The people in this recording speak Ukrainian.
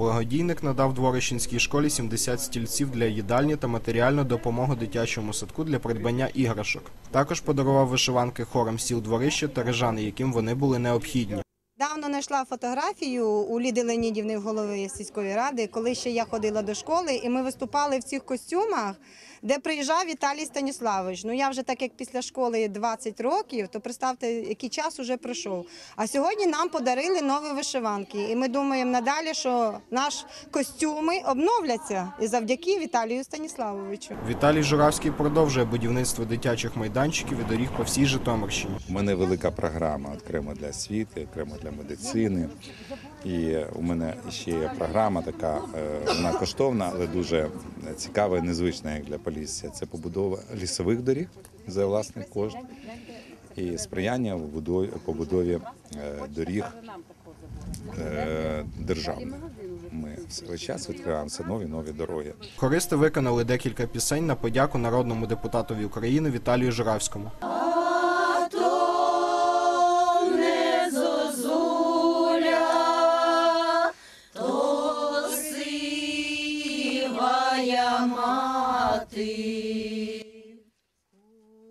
Благодійник надав Дворищенській школі 70 стільців для їдальні та матеріальну допомогу дитячому садку для придбання іграшок. Також подарував вишиванки хорам сіл дворища та рижани, яким вони були необхідні. Давно знайшла фотографію у Ліди Леонідівни в голови сільської ради, коли ще я ходила до школи, і ми виступали в цих костюмах, де приїжджав Віталій Станіславович. Ну я вже так як після школи 20 років, то представте, який час уже пройшов. А сьогодні нам подарили нові вишиванки, і ми думаємо надалі, що наші костюми обновляться і завдяки Віталію Станіславовичу. Віталій Журавський продовжує будівництво дитячих майданчиків і доріг по всій Житомирщині. У мене велика програма окремо для освіти, окремо для медицини. І у мене ще є програма така, е, вона коштовна, але дуже цікава і незвична як для Полісся. Це побудова лісових доріг за власний кошт і сприяння в будові- побудові е, доріг е, державних. Ми весь час відкриваємо все нові нові дороги. Хористи виконали декілька пісень на подяку народному депутатові України Віталію Журавському. моя мати.